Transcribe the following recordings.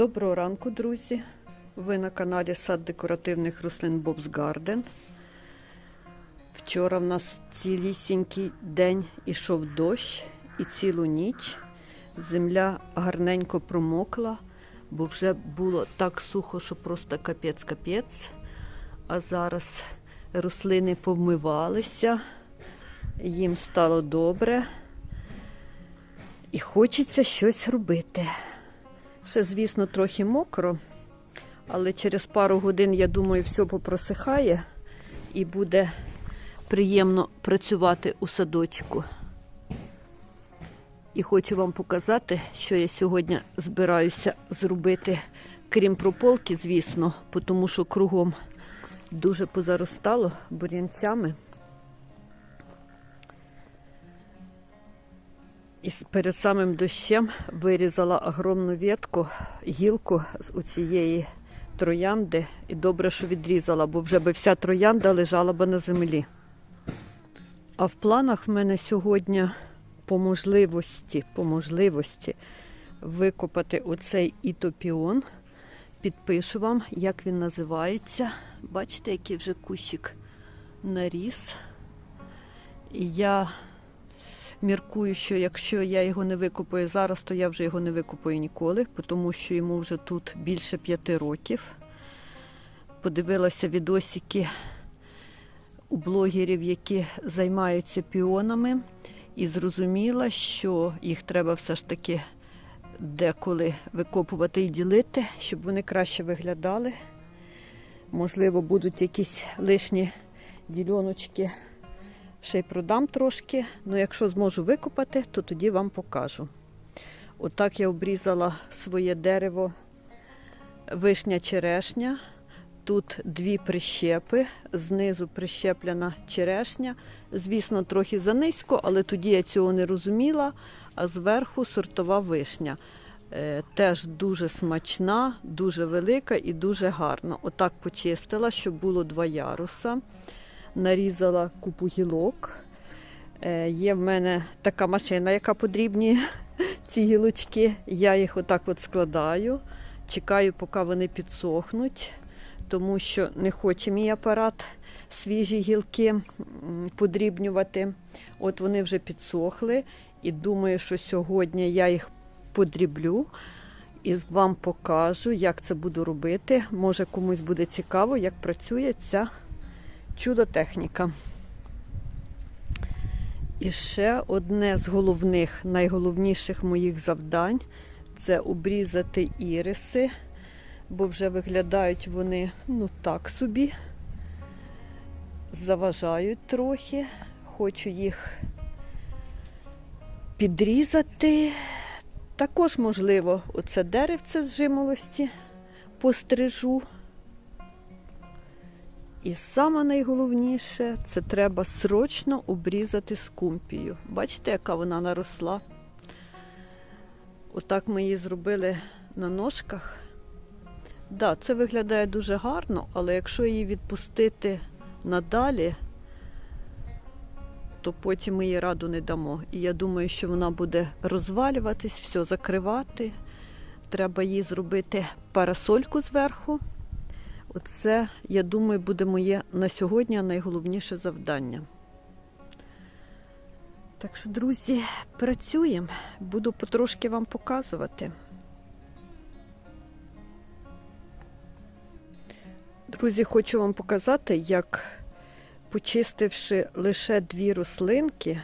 Доброго ранку, друзі! Ви на каналі Сад декоративних рослин Bob's Garden. Вчора в нас цілісінький день ішов дощ і цілу ніч. Земля гарненько промокла, бо вже було так сухо, що просто капець-капець. А зараз рослини повмивалися, їм стало добре. І хочеться щось робити. Ще, звісно, трохи мокро, але через пару годин, я думаю, все попросихає і буде приємно працювати у садочку. І хочу вам показати, що я сьогодні збираюся зробити, крім прополки, звісно, тому що кругом дуже позаростало бур'янцями. І перед самим дощем вирізала огромну ветку, гілку з у цієї троянди. І добре, що відрізала, бо вже би вся троянда лежала би на землі. А в планах в мене сьогодні по можливості, по можливості викопати оцей ітопіон. Підпишу вам, як він називається. Бачите, який вже кущик наріс. І я Міркую, що якщо я його не викупаю зараз, то я вже його не викупаю ніколи, тому що йому вже тут більше п'яти років. Подивилася відосики у блогерів, які займаються піонами, і зрозуміла, що їх треба все ж таки деколи викопувати і ділити, щоб вони краще виглядали. Можливо, будуть якісь лишні діляночки ще й продам трошки, але якщо зможу викопати, то тоді вам покажу. Отак я обрізала своє дерево вишня черешня. Тут дві прищепи, знизу прищеплена черешня. Звісно, трохи занизько, але тоді я цього не розуміла. А зверху сортова вишня. Е, теж дуже смачна, дуже велика і дуже гарна. Отак почистила, щоб було два яруса нарізала купу гілок. Е, Є в мене така машина, яка подрібні ці гілочки. Я їх отак от складаю, чекаю, поки вони підсохнуть, тому що не хоче мій апарат свіжі гілки подрібнювати. От вони вже підсохли, і думаю, що сьогодні я їх подріблю. І вам покажу, як це буду робити. Може комусь буде цікаво, як працює ця чудо-техніка. І ще одне з головних, найголовніших моїх завдань це обрізати іриси, бо вже виглядають вони ну так собі, заважають трохи. Хочу їх підрізати. Також, можливо, оце деревце з жимолості пострижу. І саме найголовніше це треба срочно обрізати скумпію. Бачите, яка вона наросла? Отак ми її зробили на ножках. Так, да, це виглядає дуже гарно, але якщо її відпустити надалі, то потім ми її раду не дамо. І я думаю, що вона буде розвалюватись, все закривати. Треба їй зробити парасольку зверху. Оце, я думаю, буде моє на сьогодні найголовніше завдання. Так що, друзі, працюємо, буду потрошки вам показувати. Друзі, хочу вам показати, як, почистивши лише дві рослинки,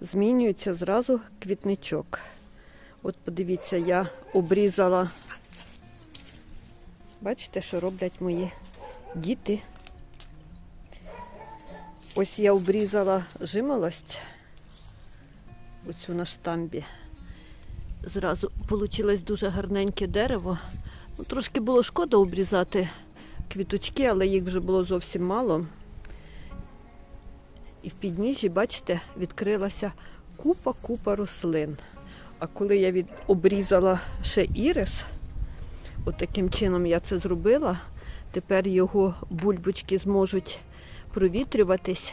змінюється зразу квітничок. От подивіться, я обрізала Бачите, що роблять мої діти. Ось я обрізала жимолость, оцю на штамбі. Зразу вийшло дуже гарненьке дерево. Ну, Трошки було шкода обрізати квіточки, але їх вже було зовсім мало. І в підніжжі, бачите, відкрилася купа-купа рослин. А коли я від... обрізала ще ірис, От таким чином я це зробила. Тепер його бульбочки зможуть провітрюватись.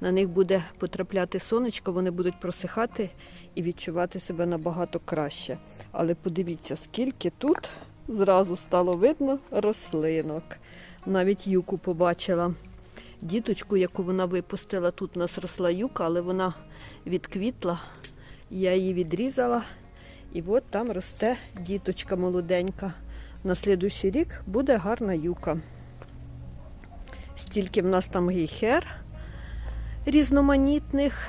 на них буде потрапляти сонечко, вони будуть просихати і відчувати себе набагато краще. Але подивіться, скільки тут зразу стало видно рослинок. Навіть юку побачила діточку, яку вона випустила. Тут у нас росла юка, але вона відквітла. Я її відрізала. І от там росте діточка молоденька. На слідуючий рік буде гарна юка. Стільки в нас там гейхер різноманітних.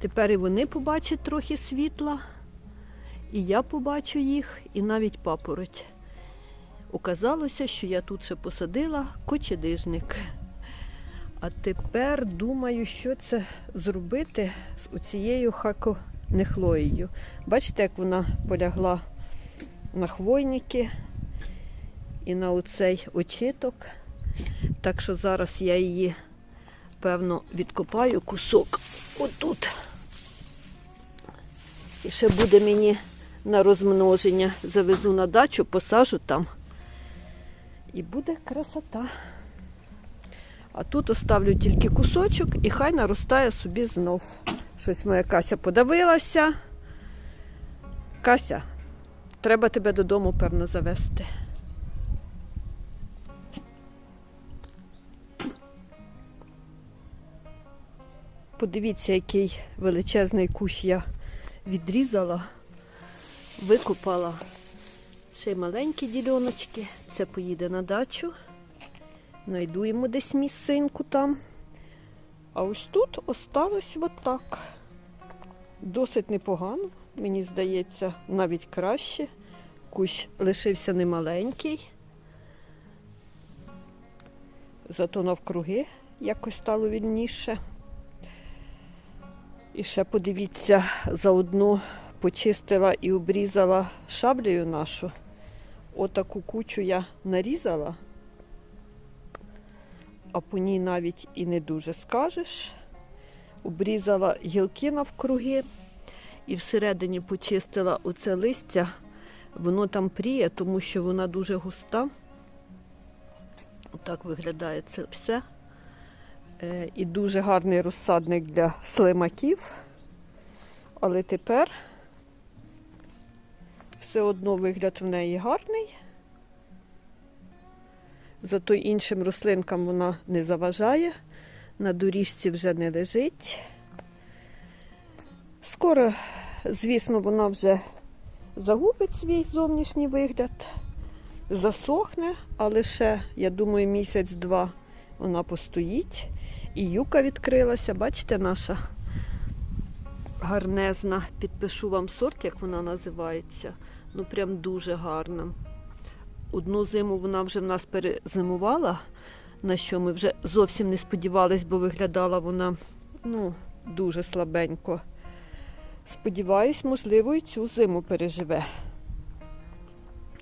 Тепер і вони побачать трохи світла. І я побачу їх, і навіть папороть. Оказалося, що я тут ще посадила кочедижник. А тепер думаю, що це зробити з оцією хаконехлоєю. Бачите, як вона полягла на хвойники і на оцей очиток. Так що зараз я її, певно, відкопаю кусок отут. І ще буде мені на розмноження. Завезу на дачу, посажу там. І буде красота. А тут оставлю тільки кусочок і хай наростає собі знов. Щось моя Кася подавилася. Кася, треба тебе додому, певно, завести. Подивіться, який величезний кущ я відрізала, викопала. Ще й маленькі діляночки. Це поїде на дачу. Найду йому десь місцинку там. А ось тут осталось отак. Досить непогано, мені здається, навіть краще. Кущ лишився немаленький. Зато навкруги якось стало вільніше. І ще подивіться, заодно почистила і обрізала шаблею нашу. Отаку кучу я нарізала, а по ній навіть і не дуже скажеш. Обрізала гілки навкруги і всередині почистила оце листя. Воно там пріє, тому що вона дуже густа. Отак виглядає це все. Е, І дуже гарний розсадник для слимаків. Але тепер все одно вигляд в неї гарний. Зато іншим рослинкам вона не заважає, на доріжці вже не лежить. Скоро, звісно, вона вже загубить свій зовнішній вигляд, засохне, але ще, я думаю, місяць-два вона постоїть. І юка відкрилася, бачите, наша гарнезна. Підпишу вам сорт, як вона називається. Ну, прям дуже гарна. Одну зиму вона вже в нас перезимувала, на що ми вже зовсім не сподівались, бо виглядала вона ну, дуже слабенько. Сподіваюсь, можливо, і цю зиму переживе.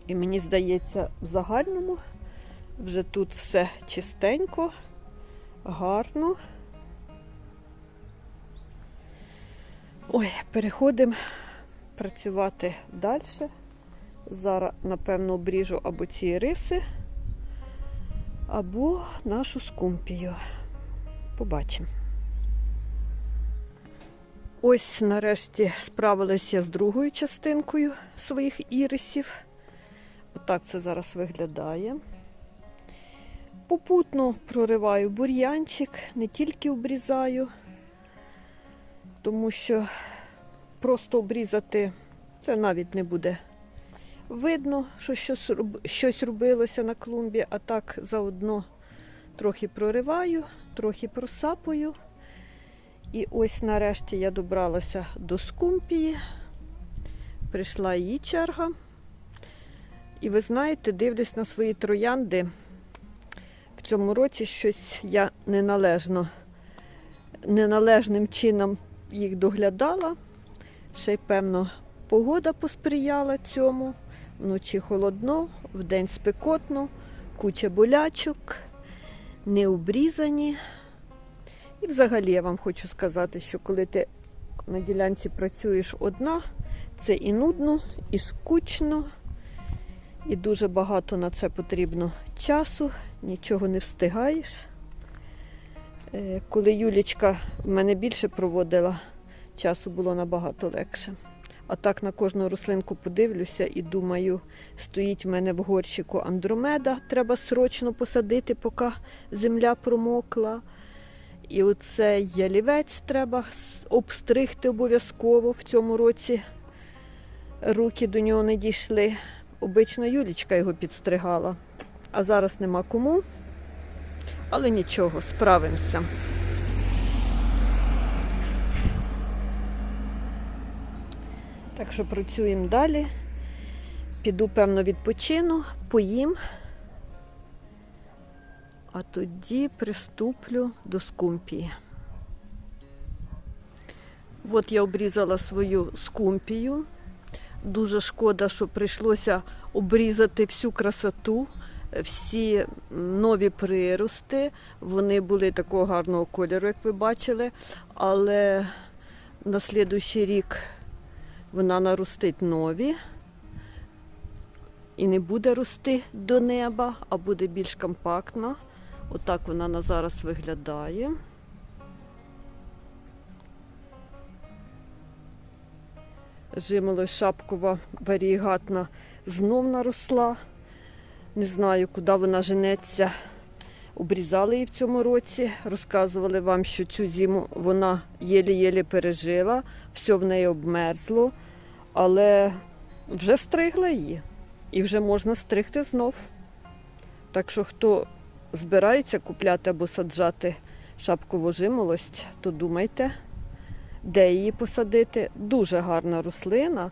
І мені здається, в загальному вже тут все чистенько, гарно. Ой, переходимо працювати далі. Зараз, напевно, обріжу або ці риси, або нашу скумпію. Побачимо. Ось нарешті справилася з другою частинкою своїх ірисів. Отак це зараз виглядає. Попутно прориваю бур'янчик, не тільки обрізаю, тому що просто обрізати це навіть не буде видно, що щось, робилося на клумбі, а так заодно трохи прориваю, трохи просапую. І ось нарешті я добралася до скумпії. Прийшла її черга. І ви знаєте, дивлюсь на свої троянди. В цьому році щось я неналежно, неналежним чином їх доглядала. Ще й, певно, погода посприяла цьому. Вночі холодно, вдень спекотно, куча болячок, не обрізані. І взагалі я вам хочу сказати, що коли ти на ділянці працюєш одна, це і нудно, і скучно, і дуже багато на це потрібно часу, нічого не встигаєш. Е, Коли Юлічка в мене більше проводила, часу було набагато легше. А так на кожну рослинку подивлюся і думаю, стоїть в мене в горщику андромеда, треба срочно посадити, поки земля промокла. І оцей ялівець треба обстригти обов'язково в цьому році. Руки до нього не дійшли. Обично Юлічка його підстригала, а зараз нема кому. Але нічого, справимося. Так що працюємо далі. Піду, певно, відпочину, поїм. А тоді приступлю до скумпії. От я обрізала свою скумпію. Дуже шкода, що прийшлося обрізати всю красоту, всі нові прирости. Вони були такого гарного кольору, як ви бачили. Але на слідуючий рік вона наростить нові і не буде рости до неба, а буде більш компактна. Отак вона на зараз виглядає. Жимоло шапкова варігатна знов наросла. Не знаю, куди вона женеться. Обрізали її в цьому році. Розказували вам, що цю зиму вона єлі-єлі пережила, все в неї обмерзло, але вже стригла її. І вже можна стригти знов. Так що, хто збирається купляти або саджати шапкову жимолость, то думайте, де її посадити. Дуже гарна рослина,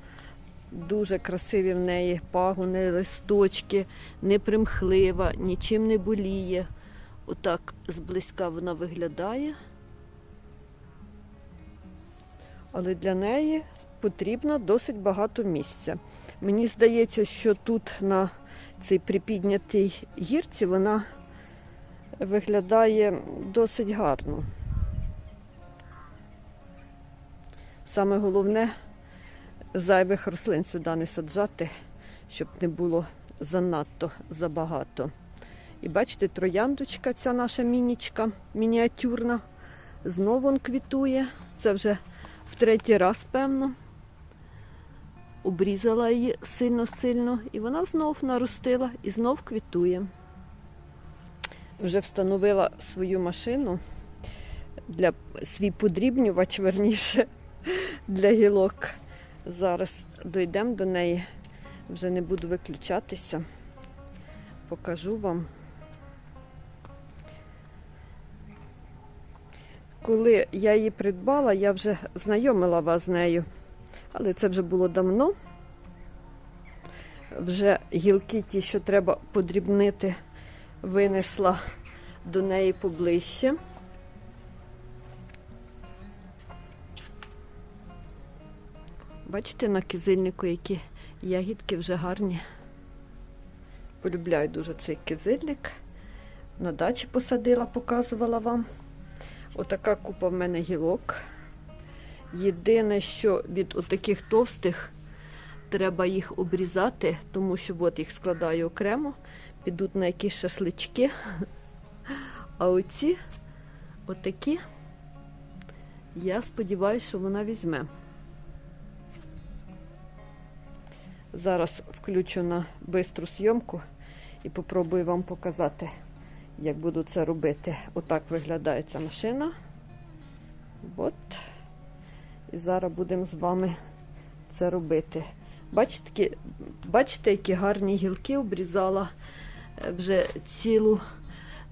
дуже красиві в неї пагони, листочки, непримхлива, нічим не боліє. Отак зблизька вона виглядає. Але для неї потрібно досить багато місця. Мені здається, що тут на цій припіднятій гірці вона виглядає досить гарно. Саме головне зайвих рослин сюди не саджати, щоб не було занадто забагато. І бачите, трояндочка, ця наша мінічка, мініатюрна, знову он квітує. Це вже в третій раз, певно. Обрізала її сильно-сильно, і вона знов наростила і знов квітує. Вже встановила свою машину для свій подрібнювач, верніше, для гілок. Зараз дійдемо до неї, вже не буду виключатися. Покажу вам. Коли я її придбала, я вже знайомила вас з нею, але це вже було давно. Вже гілки ті, що треба подрібнити, винесла до неї поближче. Бачите, на кизильнику які ягідки вже гарні. Полюбляю дуже цей кизильник. На дачі посадила, показувала вам. Отака купа в мене гілок. Єдине, що від отаких товстих треба їх обрізати, тому що от їх складаю окремо, підуть на якісь шашлички. А оці, отакі, я сподіваюся, що вона візьме. Зараз включу на бистру зйомку і попробую вам показати, як буду це робити. Отак виглядає ця машина. От. І зараз будемо з вами це робити. Бачите, бачите, які гарні гілки обрізала. Вже цілу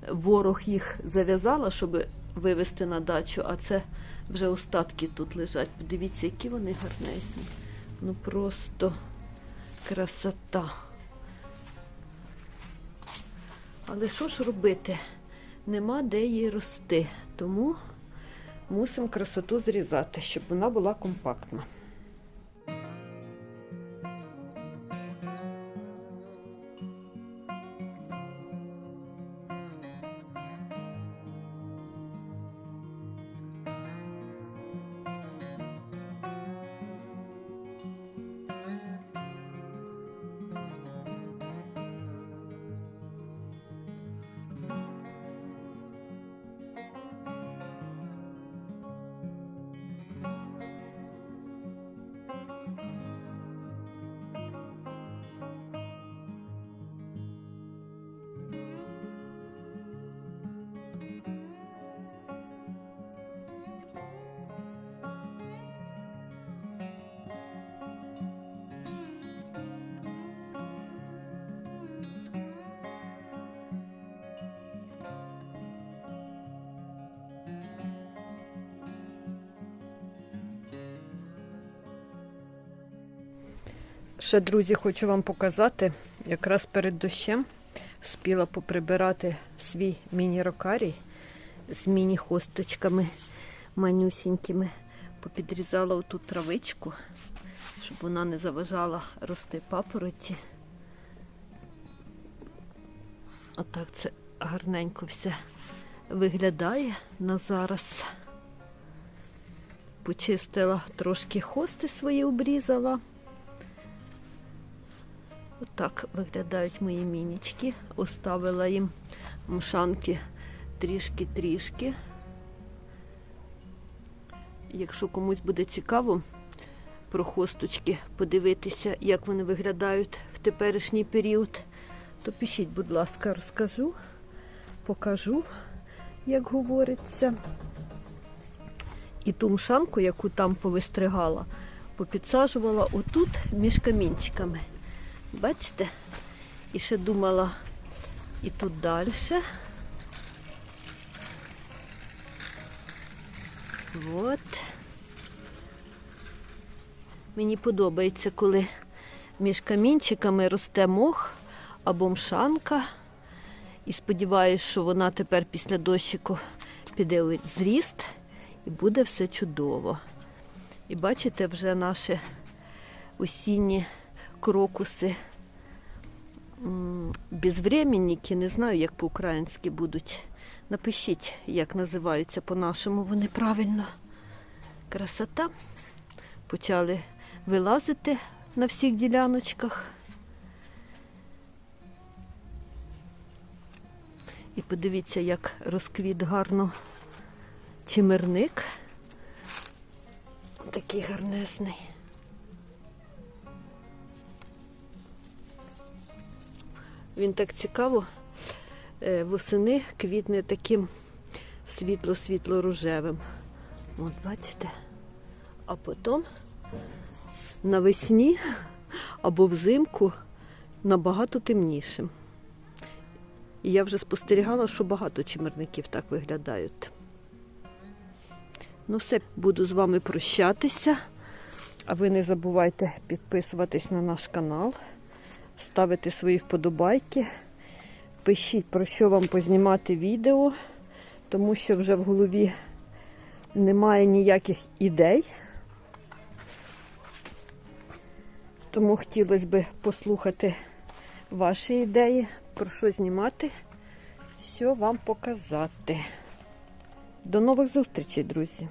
ворог їх зав'язала, щоб вивезти на дачу, а це вже остатки тут лежать. Подивіться, які вони гарнесні. Ну просто красота. Але що ж робити? Нема де їй рости, тому мусимо красоту зрізати, щоб вона була компактна. Ще, друзі, хочу вам показати, якраз перед дощем вспіла поприбирати свій міні-рокарій з міні-хосточками манюсінькими. Попідрізала оту травичку, щоб вона не заважала рости папороті. Отак це гарненько все виглядає на зараз. Почистила трошки хости свої обрізала. Отак виглядають мої мінічки. Оставила їм мшанки трішки-трішки. Якщо комусь буде цікаво про хосточки подивитися, як вони виглядають в теперішній період, то пишіть, будь ласка, розкажу, покажу, як говориться. І ту мшанку, яку там повистригала, попідсаджувала отут між камінчиками. Бачите? І ще думала і тут далі. От. Мені подобається, коли між камінчиками росте мох або мшанка. І сподіваюся, що вона тепер після дощику піде у зріст і буде все чудово. І бачите, вже наші осінні крокуси безвременники, не знаю, як по-українськи будуть. Напишіть, як називаються по-нашому вони правильно. Красота. Почали вилазити на всіх діляночках. І подивіться, як розквіт гарно чимерник. Такий гарнесний. Він так цікаво е, восени квітне таким світло-світло-рожевим. От бачите? А потім навесні або взимку набагато темнішим. І я вже спостерігала, що багато чимерників так виглядають. Ну все, буду з вами прощатися. А ви не забувайте підписуватись на наш канал, ставити свої вподобайки. Пишіть, про що вам познімати відео, тому що вже в голові немає ніяких ідей. Тому хотілося б послухати ваші ідеї, про що знімати, що вам показати. До нових зустрічей, друзі!